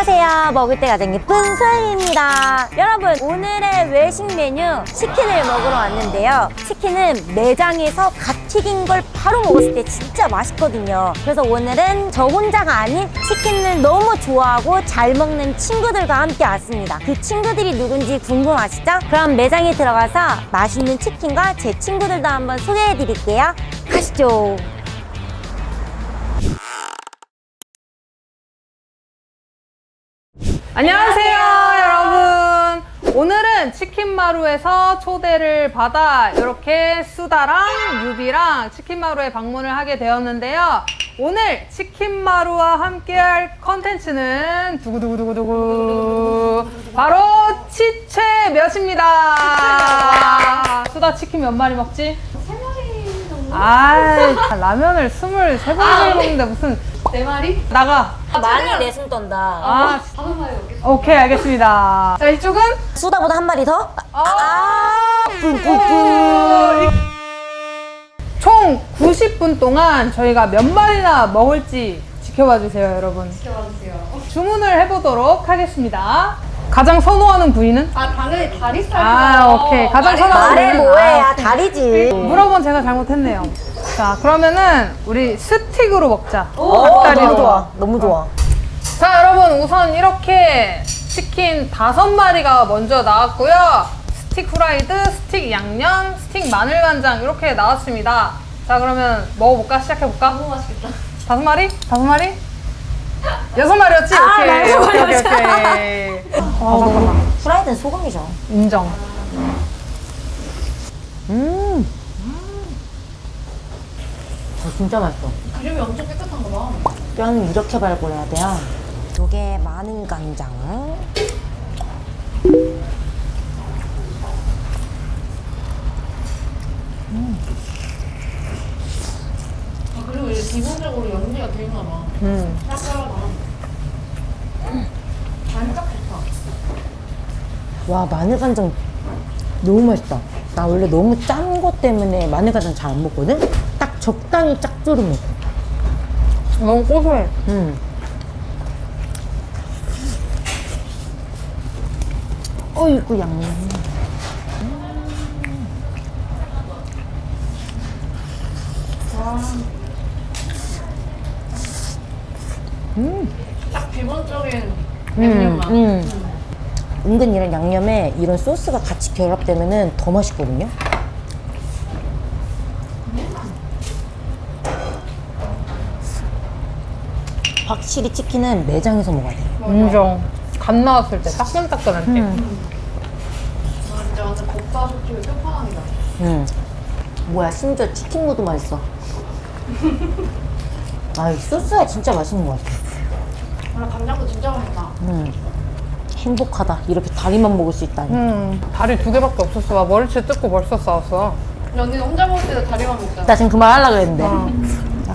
안녕하세요. 먹을 때가 된 기쁜 소연입니다. 여러분, 오늘의 외식 메뉴 치킨을 먹으러 왔는데요. 치킨은 매장에서 갓 튀긴 걸 바로 먹었을 때 진짜 맛있거든요. 그래서 오늘은 저 혼자가 아닌 치킨을 너무 좋아하고 잘 먹는 친구들과 함께 왔습니다. 그 친구들이 누군지 궁금하시죠? 그럼 매장에 들어가서 맛있는 치킨과 제 친구들도 한번 소개해 드릴게요. 가시죠. 안녕하세요, 여러분. 오늘은 치킨마루에서 초대를 받아 이렇게 수다랑 유비랑 치킨마루에 방문을 하게 되었는데요. 오늘 치킨마루와 함께할 컨텐츠는 두구두구두구두구 바로 치채 몇입니다. 수다 치킨 몇 마리 먹지? 세 마리 정도. 아, 라면을 스물세 번째 먹는데 무슨 네 마리? 나가. 많이 내숭 떤다. 아, 다섯 마리 먹겠습니다. 오케이 알겠습니다. 자 이쪽은 수다보다 한 마리 더? 아, 총 90분 동안 저희가 몇 마리나 먹을지 지켜봐 주세요, 여러분. 지켜봐주세요. 주문을 해보도록 하겠습니다. 가장 선호하는 부위는? 아, 당연히 다리살. 아, 오케이. 가장 선호하는 말해 부위는? 뭐해, 아, 야 다리지. 물어본 제가 잘못했네요. 자, 그러면은 우리 스틱으로 먹자. 어, 닭다리로. 너무 좋아, 너무 좋아. 자 여러분 우선 이렇게 치킨 다섯 마리가 먼저 나왔고요 스틱 후라이드, 스틱 양념, 스틱 마늘 간장 이렇게 나왔습니다 자 그러면 먹어볼까? 시작해볼까? 너무 맛있겠다. 다섯 마리? 다섯 마리? 여섯 마리였지? 아, 오케이 나 여섯 오케이 오케이. 오케이 아 잠깐만 프라이드는 소금이죠. 인정 음. 어, 진짜 맛있어. 기름이 엄청 깨끗한 거 봐. 뼈는 이렇게 발골해야 돼요. 요게 마늘 간장. 아, 그리고 이제 기본적으로 연기가 되나 봐. 음. 짭짤하다. 간짝 좋다. 와 마늘 간장 너무 맛있다. 나 원래 너무 짠거 때문에 마늘 간장 잘 안 먹거든. 딱 적당히 짭조름해. 너무 고소해 음. 어이구 양념. 딱 기본적인 음, 양념만. 음. 은근 이런 양념에 이런 소스가 같이 결합되면은 더 맛있거든요. 확실히 치킨은 매장에서 먹어야 돼. 인정 갓 나왔을 때 따끈따끈할 때 음. 아, 진짜 완전 겉바속촉이 끝판왕이다. 음. 뭐야, 심지어 치킨 무도 맛있어. 아, 이 소스가 진짜 맛있는 것 같아. 아, 간장도 진짜 맛있다. 음. 행복하다. 이렇게 다리만 먹을 수 있다니. 음, 다리 두 개밖에 없었어 나 머리채 뜯고 벌써 싸웠어 근데 언니는 혼자 먹을 때도 다리만 먹잖아. 나 지금 그 말 하려고 했는데. 어.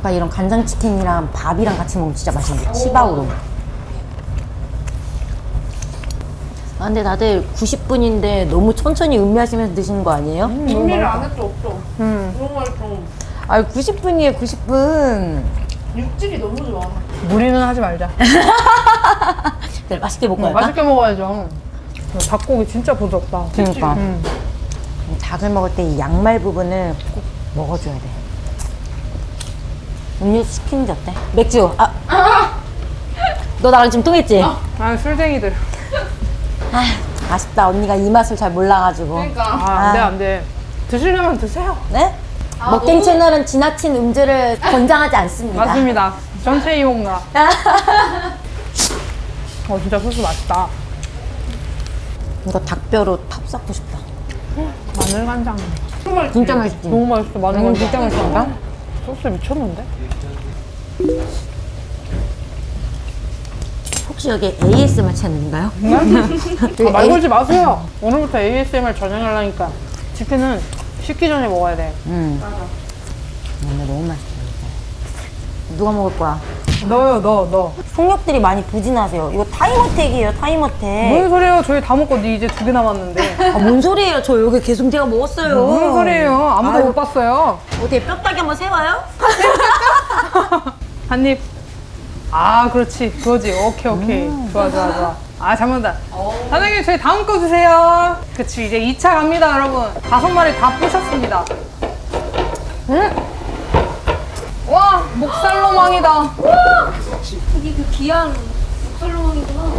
약간 이런 간장치킨이랑 밥이랑 같이 먹으면 진짜 맛있는데. 치밥으로. 아, 근데 다들 90분인데 너무 천천히 음미하시면서 드시는 거 아니에요? 준비를 안 했도 없어. 음. 너무 맛있어. 아, 90분이에요, 90분. 육질이 너무 좋아. 무리는 하지 말자 네, 맛있게 먹고 어, 갈까? 맛있게 먹어야죠. 닭고기 진짜 부드럽다. 그러니까. 음. 닭을 먹을 때 이 양말 부분을 꼭 먹어줘야 돼. 음료수 시키는지 어때? 맥주. 아. 너 나랑 지금 통했지? 아, 술쟁이들. 아, 아쉽다. 언니가 이 맛을 잘 몰라가지고. 그러니까. 아, 안 돼, 안 돼. 드시려면 드세요. 네? 먹갱 채널은 지나친 음주를 권장하지 않습니다. 맞습니다. 전체 이용가. 어, 진짜 소스 맛있다. 이거 닭뼈로 탑 쌓고 싶다. 마늘 간장. 진짜 맛있지? 너무 맛있어, 마늘 음, 간장. 진짜 맛있다. 소스 미쳤는데? 혹시 여기 ASMR 채널인가요? 아, 말 걸지 마세요. 오늘부터 ASMR 전향하려니까. 치킨은 식기 전에 먹어야 돼. 음. 근데 너무 맛있다. 진짜. 누가 먹을 거야? 넣어요, 넣어, 넣어. 속력들이 많이 부진하세요. 이거 타임어택이에요, 타임어택. 뭔 소리예요? 저희 다 먹고 니 이제 두 개 남았는데. 아, 뭔 소리예요? 저 여기 계속 제가 먹었어요. 뭔 소리예요? 아무도 아유. 못 봤어요. 어떻게 뼈다귀 한번 세워요? 한 입. 아, 그렇지. 그거지. 오케이, 오케이. 좋아, 좋아, 좋아. 아, 잘 먹는다. 사장님, 저희 다음 거 주세요. 그치, 이제 2차 갑니다, 여러분. 다섯 마리 다 부셨습니다. 음! 와, 목살로망이다. 이게 그 귀한 목살로망이구나.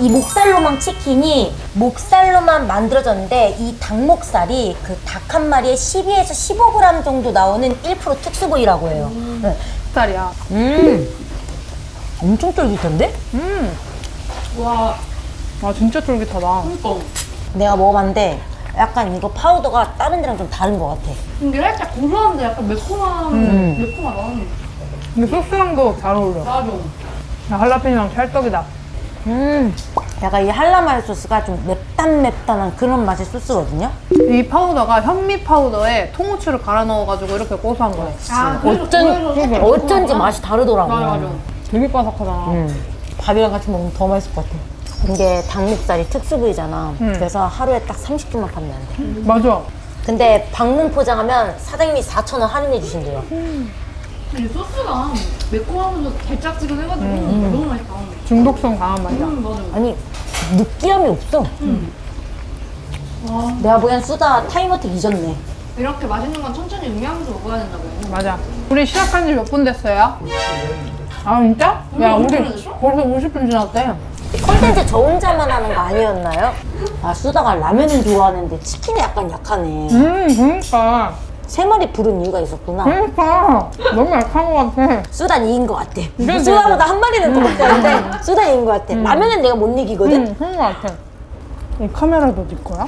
이 목살로망 치킨이 목살로만 만들어졌는데 이 닭목살이 그 닭 한 마리에 12에서 15g 정도 나오는 1% 특수 부위라고 해요. 네. 목살이야. 음. 엄청 쫄깃한데? 음. 와, 아, 진짜 쫄깃하다. 그니까. 내가 먹어봤는데 약간 이거 파우더가 다른 데랑 좀 다른 것 같아. 이게 살짝 고소한데 약간 매콤한, 매콤하다. 근데 소스랑도 잘 어울려. 맞아. 야, 할라피뇨랑 찰떡이다. 음. 약간 이 할라마요 소스가 좀 맵단맵단한 그런 맛의 소스거든요. 이 파우더가 현미 파우더에 통후추를 갈아 넣어가지고 이렇게 고소한 거야. 아, 그래서 어쩐, 그래서 어쩐지 매콤하구나. 맛이 다르더라고요. 맞아, 맞아. 되게 바삭하잖아. 음. 밥이랑 같이 먹으면 더 맛있을 것 같아. 이게 닭목살이 특수 부위잖아. 그래서 하루에 딱 30분만 파면 안 돼. 맞아. 근데 방문 포장하면 사장님이 4,000원 할인해 주신대요. 이 소스가 매콤하면서 달짝지근해가지고 너무 맛있다. 중독성 강한 맛이야. 음, 맞아. 아니, 느끼함이 없어. 와, 내가 보기엔 수다 타임어택 잊었네. 이렇게 맛있는 건 천천히 음미하면서 먹어야 된다고. 맞아. 우리 시작한 지 몇 분 됐어요? 아, 진짜? 야, 음, 우리? 벌써 50분 지났대. 컨텐츠 저 혼자만 하는 거 아니었나요? 아, 수다가 라면은 좋아하는데 치킨에 약간 약하네. 음, 그러니까. 세 마리 부른 이유가 있었구나. 그러니까. 너무 약한 것 같아. 수단 이긴 것 같아. 그래, 수다보다 한 마리는 더 먹었는데 수단 이긴 것 같아. 라면은 내가 못 이기거든? 응, 그런 것 같아. 이 카메라도 네 거야?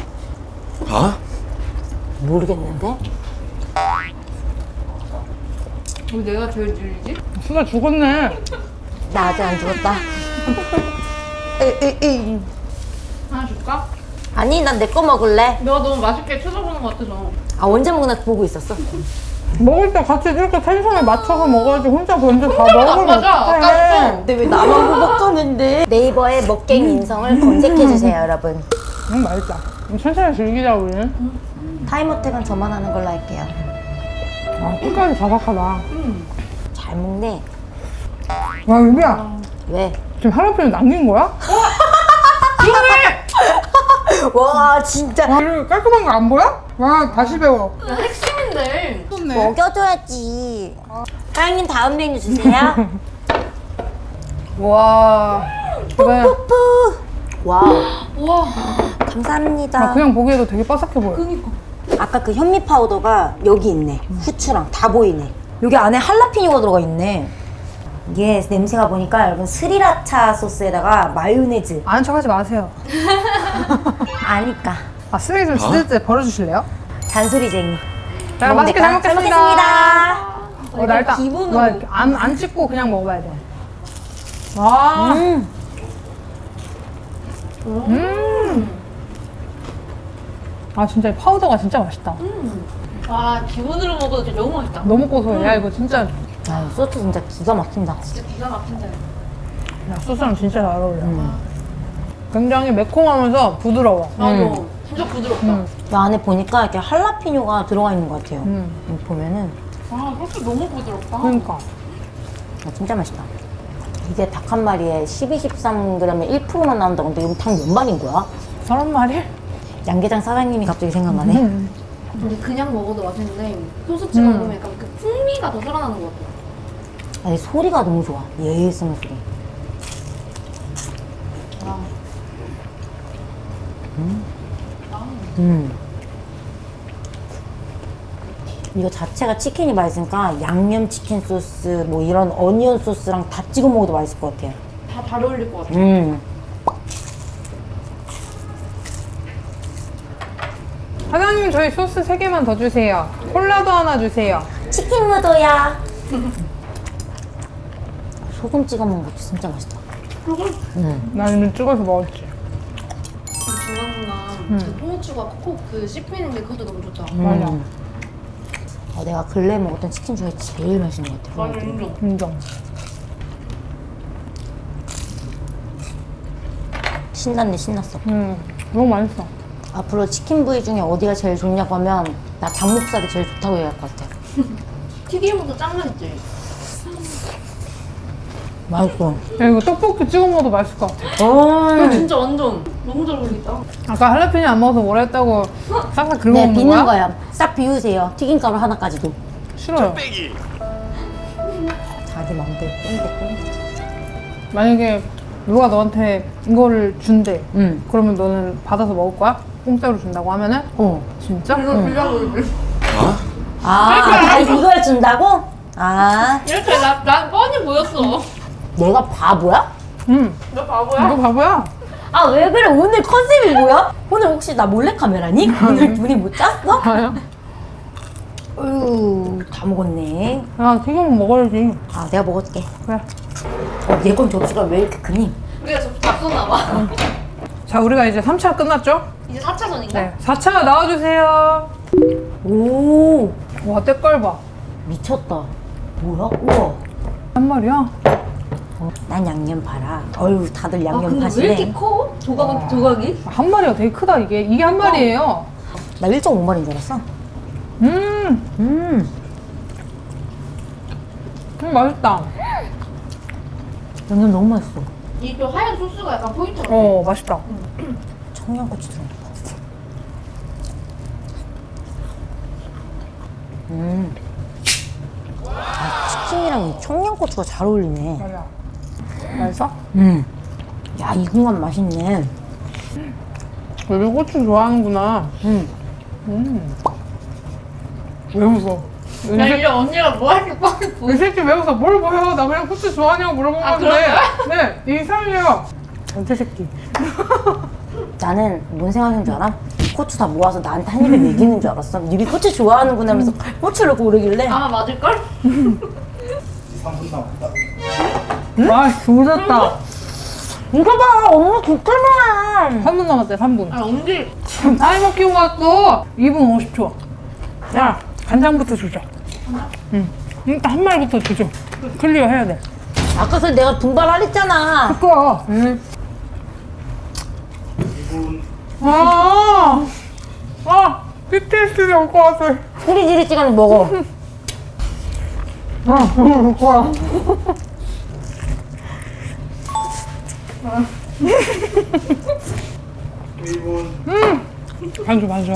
모르겠는데? 왜 내가 제일 질리지? 수다 죽었네. 나 아직 안 죽었다. 하나 줄까? 아니, 난 내 거 먹을래. 내가 너무 맛있게 쳐다보는 것 같아서. 아, 언제 먹나 보고 있었어. 먹을 때 같이 이렇게 텐션에 맞춰서 먹어야지 혼자 먼저 다안 먹으면 맞아, 어떡해. 근데 왜 나만 호박하는데? 네이버에 먹갱이 인성을 검색해 주세요, 여러분. 음, 맛있다. 천천히 즐기자, 우리는. 타임어택은 저만 하는 걸로 할게요. 아, 끝까지 바삭하다. 잘 먹네. 와, 유비야. 왜? 지금 할아버지 남긴 거야? 와, 진짜. 와, 이거 깔끔한 거 안 보여? 와, 다시 배워. 야, 핵심인데. 좋네. 먹여줘야지. 사장님 다음 메뉴 주세요. 와. 이거 뿌뿌. 와우. 우와. 감사합니다. 아, 그냥 보기에도 되게 바삭해 보여. 그니까. 아까 그 현미 파우더가 여기 있네. 후추랑 다 보이네. 여기 안에 할라피뇨가 들어가 있네. 이게 냄새가 보니까 여러분 스리라차 소스에다가 마요네즈 아는 척 하지 마세요. 아니까 아, 쓰레기 좀 씻을 때 버려주실래요? 잔소리쟁이. 자, 맛있게 잘 먹을까? 먹겠습니다. 먹겠습니다. 어, 나 일단 기분으로. 와, 이렇게 안, 안 찍고 그냥 먹어봐야 돼. 와. 음. 아, 진짜 이 파우더가 진짜 맛있다. 와, 기본으로 먹어도 진짜 너무 맛있다. 너무 고소해. 야, 이거 진짜. 아, 소스 진짜 기가 막힌다. 진짜 기가 막힌다. 야, 소스랑 진짜 잘 어울려. 굉장히 매콤하면서 부드러워. 맞아. 음. 진짜 부드럽다. 음. 이 안에 보니까 이렇게 할라피뇨가 들어가 있는 것 같아요. 음. 여기 보면은 아, 소스 너무 부드럽다. 그러니까. 아, 진짜 맛있다. 이게 닭 한 마리에 12, 13g에 1%만 나온다고 근데 이건 닭 몇 마리인 거야? 사람 말이? 양계장 사장님이 갑자기 생각나네. 음. 근데 그냥 먹어도 맛있는데 소스 찍어 먹으면 약간 그 풍미가 더 살아나는 것 같아. 아니 소리가 너무 좋아. 예스는 소리. 음. 이거 자체가 치킨이 맛있으니까 양념 치킨 소스 뭐 이런 어니언 소스랑 다 찍어 먹어도 맛있을 것 같아요. 다 잘 어울릴 것 같아. 음. 사장님, 저희 소스 3개만 더 주세요. 콜라도 하나 주세요. 치킨 무도야. 소금 찍어 먹는 것도 진짜 맛있다. 음. 나 이미 찍어서 먹었지. 중간중간 그 통후추가 콕그 씹히는 게 그것도 너무 좋다. 맞아. 음. 어, 내가 근래 먹었던 치킨 중에 제일 맛있는 것 같아. 맞아, 인정. 인정. 신났네, 신났어. 음, 너무 맛있어. 앞으로 치킨 부위 중에 어디가 제일 좋냐고 하면 나 닭목살이 제일 좋다고 얘기할 것 같아. 튀김도 짱 맛있지. 맛있어. 야, 이거 떡볶이 찍어 먹어도 맛있을 것 같아. 어. 진짜 완전 너무 잘 어울린다. 아까 할라피뇨 안 먹어서 뭐라 했다고 싹싹 긁어 네, 먹는 비는 거야? 거야. 싹 비우세요. 튀김가루 하나까지도. 싫어요. 자기 마음대로 꼰대 꼰대. 만약에 누가 너한테 이거를 준대. 응. 그러면 너는 받아서 먹을 거야? 공짜로 준다고 하면은? 어. 진짜? 아, 아, 이걸 준다고? 아, 이렇게 나, 난 뻔히 보였어. 내가 바보야? 응. 너 바보야? 이거 바보야? 아, 왜 그래? 오늘 컨셉이 뭐야? 오늘 혹시 나 몰래 카메라니? 오늘 눈이 못 짰어? 아야. 어휴, 다 먹었네. 야, 튀김은 먹어야지. 아, 내가 먹어줄게. 그래. 어, 얘건 접시가 왜 이렇게 크니? 우리가 좀 바꿨나 봐. 자, 우리가 이제 3차 끝났죠? 이제 4차전인가? 네. 4차 나와주세요. 오, 와, 때깔 봐. 미쳤다. 뭐야? 우와. 한 마리야? 어, 난 양념 팔아. 어휴, 다들 아, 양념 근데 왜 파시네. 이렇게 커? 조각, 조각이? 한 마리가 되게 크다, 이게. 이게 한 마리예요. 나 1.5마리인 줄 알았어. 음, 음, 음 맛있다. 양념 너무 맛있어. 이그 하얀 소스가 약간 포인트가 어, 맛있다. 청양고추 들어간 거. 음. 아, 치킨이랑 이 청양고추가 잘 어울리네. 맞아. 맛있어? 음. 야, 익은 맛있네. 요즘 고추 좋아하는구나. 음. 음. 왜 웃어? 나 이, 이제 언니가 뭐 새- 보여. 이 새끼 왜 웃어? 뭘 보여? 나 그냥 고추 좋아하냐고 물어본 아, 건데. 네, 이상해요. 이 새끼. 나는 뭔 생각인 줄 알아? 고추 다 모아서 나한테 한 입에 먹이는 줄 알았어. 니네 고추 좋아하는구나 하면서 고추를 고르길래. 아마 맞을걸? 아, 조졌다. 이거 봐! 엄마 좋잖아! 3분 남았대, 3분. 아 언니 타이머 끼고 왔어. 2분 50초. 야, 간장부터 주자. 응. 일단 한 마리부터 주죠. 클리어 해야 돼. 아까 전 내가 분발하랬잖아. 그거. 응. 아, 아, BTS가 올것 같아. 후리지리 찌가는 먹어. 아, 올거 야. 음, 반주 반주.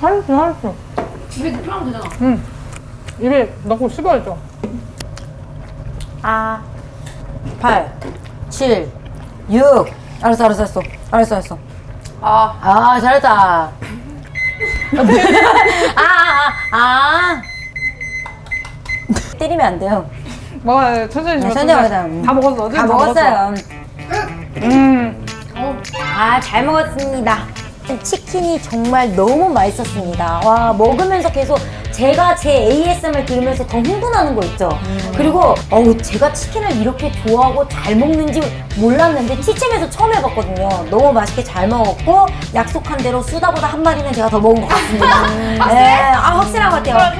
잘했어, 잘했어. 입에 넣으면 되잖아. 응. 입에 넣고 씹어야죠. 아, 8, 7, 6. 알았어, 알았어, 알았어. 알았어, 알았어. 아, 아, 잘했다. 아, 아, 아. 때리면 안 돼요. 먹어야 돼. 천천히 네. 천천히 먹어야 돼. 다 먹었어. 다 먹었어요. 음. 아, 잘 먹었습니다. 치킨이 정말 너무 맛있었습니다. 와, 먹으면서 계속 제가 제 ASMR 들으면서 더 흥분하는 거 있죠. 그리고, 어우, 제가 치킨을 이렇게 좋아하고 잘 먹는지 몰랐는데, 치침에서 처음 해봤거든요. 너무 맛있게 잘 먹었고, 약속한 대로 수다보다 한 마리는 제가 더 먹은 것 같습니다. 네, 아, 확실한 것 같아요.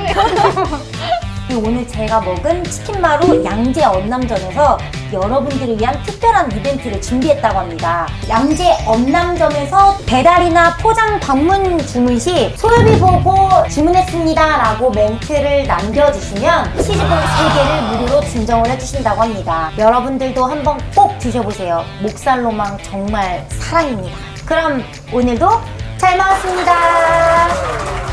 오늘 제가 먹은 치킨마루 양재 언남점에서 여러분들을 위한 특별한 이벤트를 준비했다고 합니다. 양재 언남점에서 배달이나 포장 방문 주문 시 소요비 보고 주문했습니다 라고 멘트를 남겨주시면 치즈볼 3개를 무료로 증정을 해주신다고 합니다. 여러분들도 한번 꼭 드셔보세요. 목살로망 정말 사랑입니다. 그럼 오늘도 잘 먹었습니다.